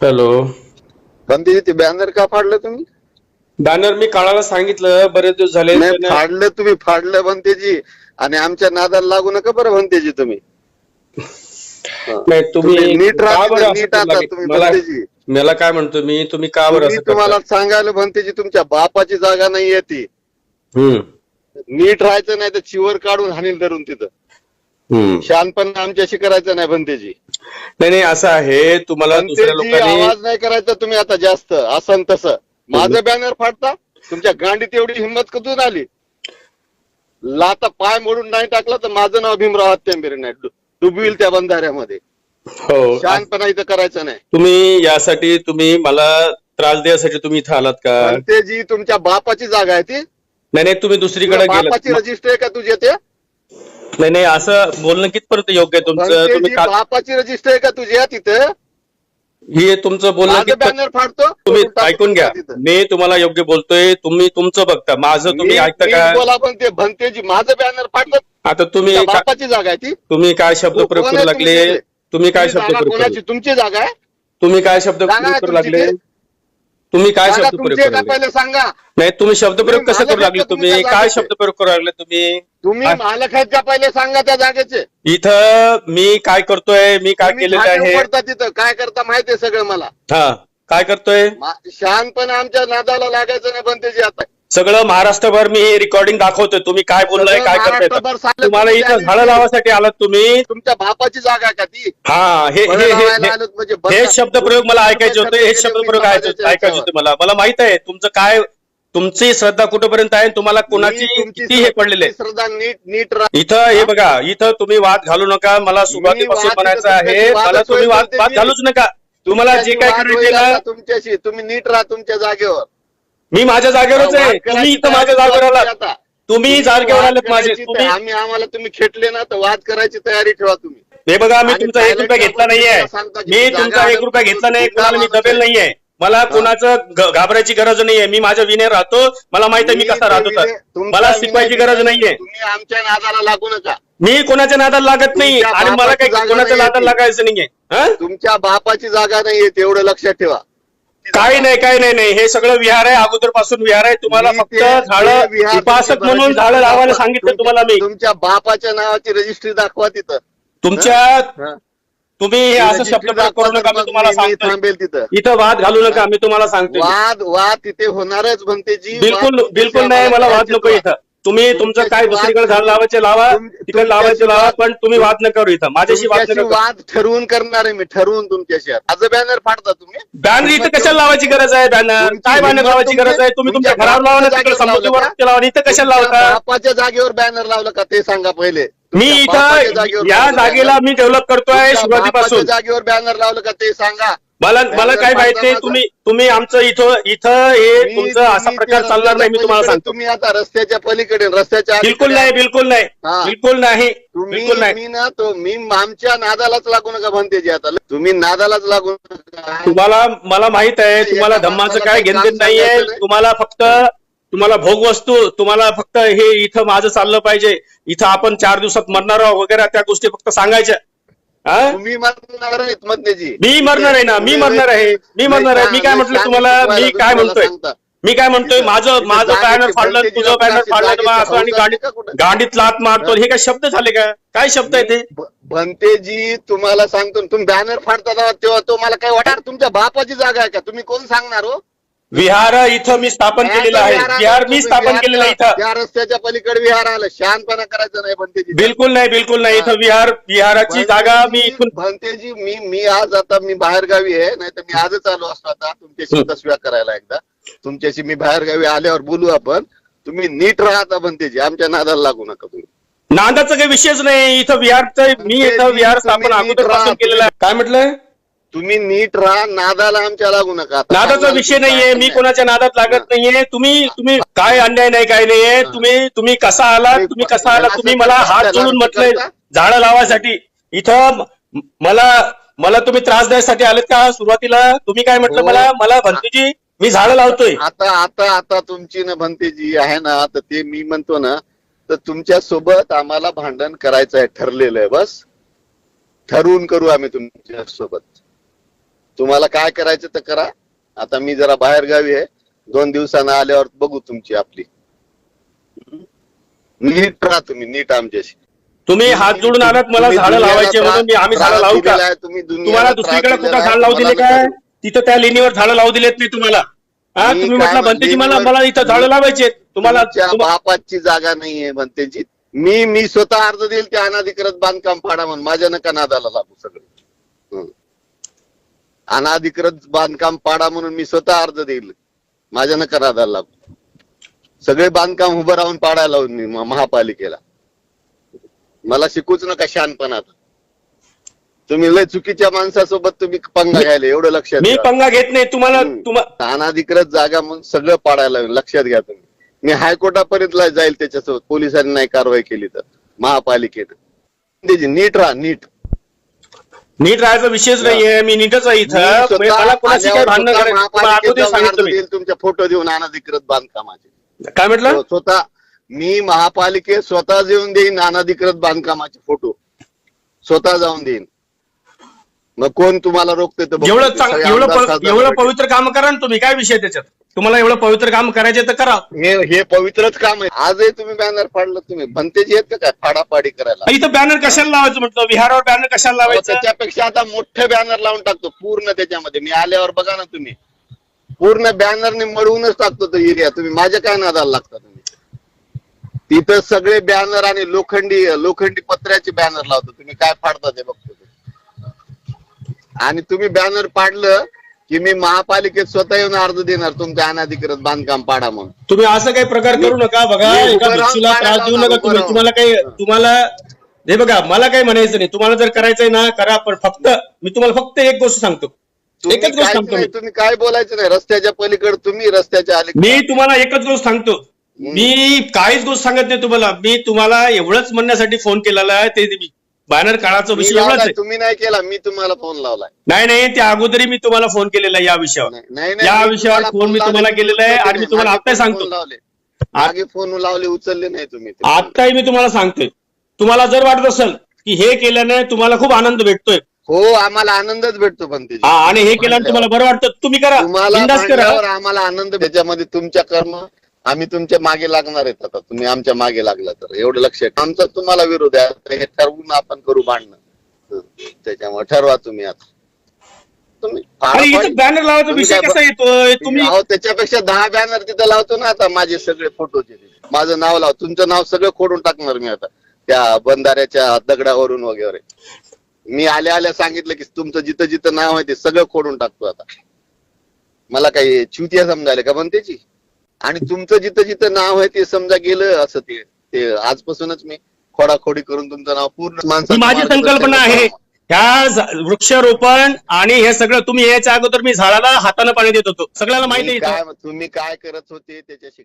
Hello बंदी ते banner का फाडलं तुम्ही? बॅनर मी काढायला सांगितलं बरेच दिवस झाले नाही त्याने- फाडलं तुम्ही फाडलं बनतेजी आणि आमच्या नादाला लागू नका बरं बनतेजी तुम्ही. हं. नाही तुम्ही तुम्ही नीट का राहा बरं तिथं, असं नीट आता? तुम्ही मला काय म्हणतो मी तुम्ही का बरं असं तुम्हाला करता? सांगायला बनतेजी तुमच्या बापाची जागा नाहीये ती. हम्म, नीट राहायचं नाही तर चिवर काढून हानील धरून तिथं. हम्म. शहाणपण आमच्याशी करायचं नाही बनतेजी नाही नाही असं आहे. तुम्हाला दुसऱ्या लोकांनी आवाज नाही करायचा तुम्ही आता जास्त. असं न तसं. माझं बॅनर फाडता. तुमच्या गांडीत एवढी हिंमत कुठून आली? लाता पाय मोडून नाही टाकला तर माझं नाव भीमराव हत्यांबेरे नाही डु- डुबविल त्या बंधाऱ्यामध्ये. हो. शहाणपणा इथं करायचं नाही. तुम्ही यासाठी तुम्ही मला त्रास द्यायसाठी तुम्ही इथं आलात का? बनतेजी तुमच्या बापाची जागा आहे ती? नाही नाही तुम्ही दुसरीकडे तुझ्या बापाची गेलात रजिस्टर आहे का तुझे ते? नाही नाही असं बोलणं कितपर्यंत योग्य आहे तुमचं? तुम्ही का बापाची रजिस्टर आहे का तुझ्या तिथं. हे तुमचं बोलणं माझं बॅनर फाडतो. तुम्ही टाकतो ऐकून घ्या. तिथं. मी तुम्हाला योग्य बोलतोय. तुम्ही तुमचं बघता. माझं तुम्ही ऐकता का? बोला पण ते भंतेजी माझं बॅनर फाडलं आता तुम्ही का- बापाची जागा आहे ती. तुम्ही काय शब्द कोण प्रयोग आहे करू लागले? तुम्ही काय शब्द जागा प्रयोग कोणाची? करू तुमची जागा आहे. तुम्ही काय शब्द जागा प्रयोग आहे करू लागले? तुम्ही काय शब्द प्रयोग तुमची आहे करू का लागले? पहिले सांगा. नाही तुम्ही शब्द प्रयोग तुम्ही कसे करू मालक लागले का तुम्ही? तुमच्या काय जागेचे? शब्द प्रयोग करू लागले तुम्ही? तुम्ही आ- मालक आहेत का पहिले सांगा त्या जागेचे? इथं मी काय करतोय मी काय तुम्ही केलेलं आहे? उघडता तिथं. काय करता माहितीये सगळं मला. हा. काय करतोय? मा- शहाणपण आमच्या नादाला लागायचं नाही पण त्याची आता सगळं महाराष्ट्रभर मी हे रेकॉर्डिंग दाखवतोय. तुम्ही काय बोललाय काय करताय? तुम्हाला इथं झाडं लावासाठी आलात तुम्ही. तुमच्या बापाची जागा आहे का ती? हा हे हे- हे म्हणजे हे बंद- शब्द प्रयोग मला ऐकायचे होते हे खर्च शब्द केले प्रयोग मी ऐकायचे ऐकायचे होते मला. मला माहीत आहे तुमचं काय तुमची श्रद्धा कुठपर्यंत आहे तुम्हाला कोणाची किती हे पडलेले श्रद्धा नीट नीट राहा. इथं हे बघा इथं तुम्ही वाद घालू नका मला सुरुवातीपासून वाद म्हणायचं आहे तुमच्याशी मला तुम्ही वाद वाद घालूच नका. तुम्हाला जे तुमच्याशी काय वाद करायचे होईल ना आता तुमच्याशी. तुम्ही नीट राहा तुमच्या जागेवर. मी माझ्या जागेवरच आहे. तुम्ही इथं माझ्या जागेवर आलात. आता. तुम्ही जागेवर आलात माझे. आम्ही आम्हाला तुम्ही खेटले ना तर वाद करायची तयारी ठेवा तुम्ही. हे बघा मी तुमचा एक रुपया घेतला नाहीये. मी तुमचा एक रुपया घेतला नाही कोणाला मी दबेल. नाहीये. मला कोणाचं घाबरायची गरज नाहीये. मी माझ्या विनय राहतो. मला माहीत आहे मी कसा राहतो तर. मला शिकवायची गरज नाहीये. आमच्या नादाला लागू नका. मी कोणाच्या नादाला लागत नाही आणि मला काही कोणाच्या नादाला. लागायचं नाहीये. हं? तुमच्या बापाची जागा नाहीये तेवढं लक्षात ठेवा. काही नाही काही नाही नाही. हे सगळं विहार आहे. अगोदरपासून विहार आहे. तुम्हाला मी फक्त ते- ते झाडं विहार उपासक म्हणून झाडं लावायला. सांगितलं तुम्हाला मी. तुमच्या बापाच्या नावाची रजिस्ट्री दाखवा तिथं. तुमच्या हं? तुम्ही हे असं शब्द दाखवा करू तर नका मी मग तुम्हाला मी- मी सांगतो थांबेल तिथं. इथं वाद घालू नका मी तुम्हाला सांगतो वाद वाद तिथे होणारच म्हणते जी बिलकुल बिलकुल नाही मला वाद नको इथं. तुम्ही तुमचं काय दुसरीकडे झाड लावायचे लावा तिकडे लावायचे लावा पण तुम्ही वाद नका करू इथं. माझ्याशी वाद करू. वाद ठरवून करणार आहे मी ठरवून तुमच्याशी. माझं बॅनर फाडता तुम्ही. बॅनर इथं कशाला लावायची गरज आहे बॅनर? काय बॅनर लावायची गरज आहे? तुम्ही तुमच्या घरावर लावा ना तिकडे लावलं लावा इथं कशाला लावता? बापाच्या जागेवर बॅनर लावलं का ते सांगा पहिले. मी इथं या जागेला. मी डेव्हलप करतोय सुरुवातीपासून. जागेवर बॅनर लावलं का ते सांगा. मला मला काय माहीत नाही तुम्ही तुम्ही आमचं इथं इथं हे तुमचं असा प्रकार चालणार नाही मी तुम्हाला सांगतो. तुम्ही आता रस्त्याच्या पलीकडे रस्त्याच्या बिलकुल नाही बिलकुल नाही. हा. बिलकुल नाही. बिलकुल नाही. मी ना तो मी आमच्या नादालाच लागू नका म्हणते जे आता. तुम्ही नादालाच लागू नका. तुम्हाला मला माहीत आहे तुम्हाला धम्माचं काय काम नाहीये. तुम्हाला फक्त तुम्हाला भोग वस्तू तुम्हाला फक्त हे इथं माझं चाललं पाहिजे. इथं आपण चार दिवसात मरणार आहोत वगैरे त्या गोष्टी फक्त सांगायच्या? तुम्ही मरणार मधनेजी मी मरणार आहे ना मी मरणार आहे मी मरणार आहे. मी काय म्हटलं तुम्हाला मी काय म्हणतोय? मी काय म्हणतोय? माझं माझं बॅनर फाडलं तुझं बॅनर फाडलं मग असं आणि गाडीत? गाडीत लात मारतो. हे? काय शब्द झाले का? काय शब्द आहे ते? भंतेजी तुम्हाला सांगतो तुम्ही बॅनर फाडता तेव्हा तो मला काय वाटणार? तुमच्या बापाची जागा आहे का? तुम्ही कोण सांगणार हो? विहार इथं मी स्थापन केलेलं आहे. विहार मी स्थापन विहार केलेलं आहे. इथं. त्या रस्त्याच्या पलीकडे विहार आलं. शहाणपणा करायचं नाही भंतेजी. बिलकुल नाही बिलकुल नाही. इथं विहार विहाराची जागा मी इथून भंतेजी मी मी आज आता मी बाहेरगावी आहे. नाही तर मी आजच आलो असतो आता. तुमच्याशी हं. तसव्या करायला एकदा. तुमच्याशी मी बाहेरगावी आल्यावर बोलू आपण. तुम्ही नीट राहता भंतेजी. आमच्या नादाला लागू नका तुम्ही. नांदाचा काही विषयच नाही. इथं विहारचं मी इथं विहार स्थापन तुम्ही नीट अगोदरपासून राहा. केलेलं आहे. काय म्हटलंय? तुम्ही नीट राहा नादाला आमच्या लागू नका. नादाचा विषय नाहीये मी. कोणाच्या नादात लागत नाहीये. तुम्ही तुम्ही काय अन्याय नाही काय नाहीये. तुम्ही तुम्ही कसा आलात तुम्ही कसा आलात तुम्ही मला हात जोडून म्हटलंय? झाडं लावायसाठी. इथं मला मला तुम्ही त्रास द्यायसाठी आलेत का? सुरुवातीला तुम्ही काय म्हटलं हो. मला? मला भंतीजी मी झाडं लावतोय. आता आता आता तुमची ना भंतेजी आहे ना तर ते मी म्हणतो ना तर तुमच्यासोबत आम्हाला भांडण करायचं आहे ठरलेलं आहे बस. ठरवून करू आम्ही तुमच्यासोबत तुम्हाला काय करायचं तर करा. आता मी जरा बाहेर गावी आहे. दोन दिवसानं आल्यावर बघू तुमची आपली. नीट राहा तुम्ही नीट आमच्याशी. तुम्ही हात जोडून आलात मला तुम्ही झाडं दुनियाला लावायचे म्हणून मी आम्ही झाडं त्रास लावू का? दिलेला आहे, तुम्ही दुनियाला तुम्हाला त्रास दुसरीकडे दिलेला कुठं आहे, झाड लावू दिले तुम्हाला काय? तिथं त्या लेणीवर झाडं लावू दिलेत नाही तुम्हाला. हा मी तुम्ही काय म्हटलं म्हणते, बनतेजी मला लेणीवर- मला इथं झाडं लावायचे तुम्हाला तुमच्या तुम्हा- बापाची जागा नाहीये म्हणतेची मी मी स्वतः अर्ज देईल ते अनाधिकृत बांधकाम फाडा म्हणून. माझ्या नका नादाला लागू सगळं. अनाधिकृत बांधकाम पाडा म्हणून मी स्वतः अर्ज देईल. माझ्या नका नादाला लागू सगळे बांधकाम उभं राहून पाडायला लावून मी महापालिकेला. मला शिकूच नका शहाणपणात. तुम्ही लय चुकीच्या माणसासोबत तुम्ही पंगा घ्यायला एवढं लक्षात मी. पंगा घेत नाही तुम्हाला अनाधिकृत जागा म्हणून सगळं पाडायला लक्षात घ्या तुम्ही. मी हायकोर्टापर्यंत जाईल त्याच्यासोबत पोलिसांनी नाही कारवाई केली तर. महापालिकेनं त्याची नीट राहा नीट. नीट राहायचा विषयच नाहीये. मी नीटच आहे इथं. म्हणजे स्वतः मला कोणाशी काही आल्यावर भांडणं स्वतः करायचं? अगोदर सांगितलं अर्ज मी. देईल तुमचे फोटो देऊन अनाधिकृत बांधकामाचे. काय म्हटलं? स्वतः मी महापालिकेत स्वतः देऊन देईन अनाधिकृत बांधकामाचे फोटो. स्वतः जाऊन देईन. मग कोण तुम्हाला रोखते. एवढं एवढं एवढं. पवित्र काम करा ना तुम्ही. काय विषय त्याच्यात? तुम्हाला एवढं पवित्र काम करायचे तर करा. हे हे पवित्रच काम आहे. आजही तुम्ही बॅनर फाडलं तुम्ही. भंतेजी आहेत का काय? फाडाफाडी करायला. इथं बॅनर कशाला लावायचं म्हटलं? विहारावर बॅनर कशाला लावायचं? त्याच्यापेक्षा आता मोठे बॅनर लावून टाकतो. पूर्ण त्याच्यामध्ये. मी आल्यावर बघा ना तुम्ही. पूर्ण बॅनरने मळवूनच टाकतो तो एरिया तुम्ही माझ्या काय नादाला लागता तुम्ही? तिथं सगळे बॅनर आणि लोखंडी लोखंडी पत्र्याचे बॅनर लावतो. तुम्ही काय फाडता ते बघतो. आणि तुम्ही बॅनर पाडलं की मी महापालिकेत स्वतः येऊन अर्ज देणार तुमच्या अनाधिकृत बांधकाम पाडा म्हणून. तुम्ही असं काही प्रकार करू नका. बघा मी एका उभं राहून भिक्षूला त्रास देऊ नका तुम्ही. तुम्हाला काही. तुम्हाला हे बघा मला काही म्हणायचं नाही. तुम्हाला जर करायचंय ना करा पण फक्त मी तुम्हाला फक्त एक गोष्ट सांगतो. तुम्ही एकच गोष्ट काहीच सांगतो नाही, मी. तुम्ही काय बोलायचं नाही. रस्त्याच्या पलीकडे तुम्ही रस्त्याच्या मी अलीकडे तुम्हाला एकच गोष्ट सांगतो. मी काहीच गोष्ट सांगत नाही तुम्हाला. मी तुम्हाला एवढंच म्हणण्यासाठी फोन केलेला आहे ते मी बॅनर काढाचा मी विषय एवढाच लावलाय, आहे. तुम्ही नाही केला मी तुम्हाला फोन लावलाय. नाही नाही त्या अगोदरही मी तुम्हाला फोन केलेला आहे या विषयावर. नाही, नाही, नाही, या मी विषयावर तुम्हाला फोन मी लावले, तुम्हाला केलेला आहे आणि मी तुम्हाला आत्ताही फोन सांगतो. लावले. मागे फोन लावले उचलले नाही तुम्ही ते. आत्ताही मी तुम्हाला सांगतोय. तुम्हाला जर वाटत असेल की हे केल्याने तुम्हाला खूप आनंद भेटतोय. हो आम्हाला आनंदच भेटतो पण ते हा, आणि हे केल्याने तुम्हाला बरं वाटतं. तुम्ही करा. तुम्हाला करा. आम्हाला आनंद त्याच्यामध्ये तुमच्या कर्म आम्ही तुमच्या मागे लागणार आहेत आता. तुम्ही आमच्या मागे लागला तर. एवढं लक्ष. आमचा तुम्हाला विरोध आहे. हे ठरवून आपण करू भांडणं. त्याच्यामुळे ठरवा तुम्ही आता. तुम्ही बॅनर लावायचा तुम्ही विषय काय कसा येतोय? तुम्ही अहो त्याच्यापेक्षा दहा बॅनर तिथं लावतो ना आता. माझे सगळे फोटोचे माझं नाव लाव. तुमचं नाव सगळं खोडून टाकणार मी आता. त्या बंधाऱ्याच्या दगडावरून वगैरे. मी आल्या आल्या सांगितलं की तुमचं जिथं जिथं नाव आहे ते सगळं खोडून टाकतो आता. मला काही चुतिया समजायला का म्हणतेची आणि तुमचं जिथं जिथं नाव आहे ते समजा गेलं असं ते ते आजपासूनच मी खोडाखोडी करून तुमचं नाव पूर्ण माणसाचं माझी संकल्पना आहे. ह्या वृक्षारोपण आणि हे सगळं तुम्ही याच्या अगोदर मी झाडाला हाताने पाणी देत होतो सगळ्याला माहिती. काय तुम्ही काय करत होते त्याच्याशी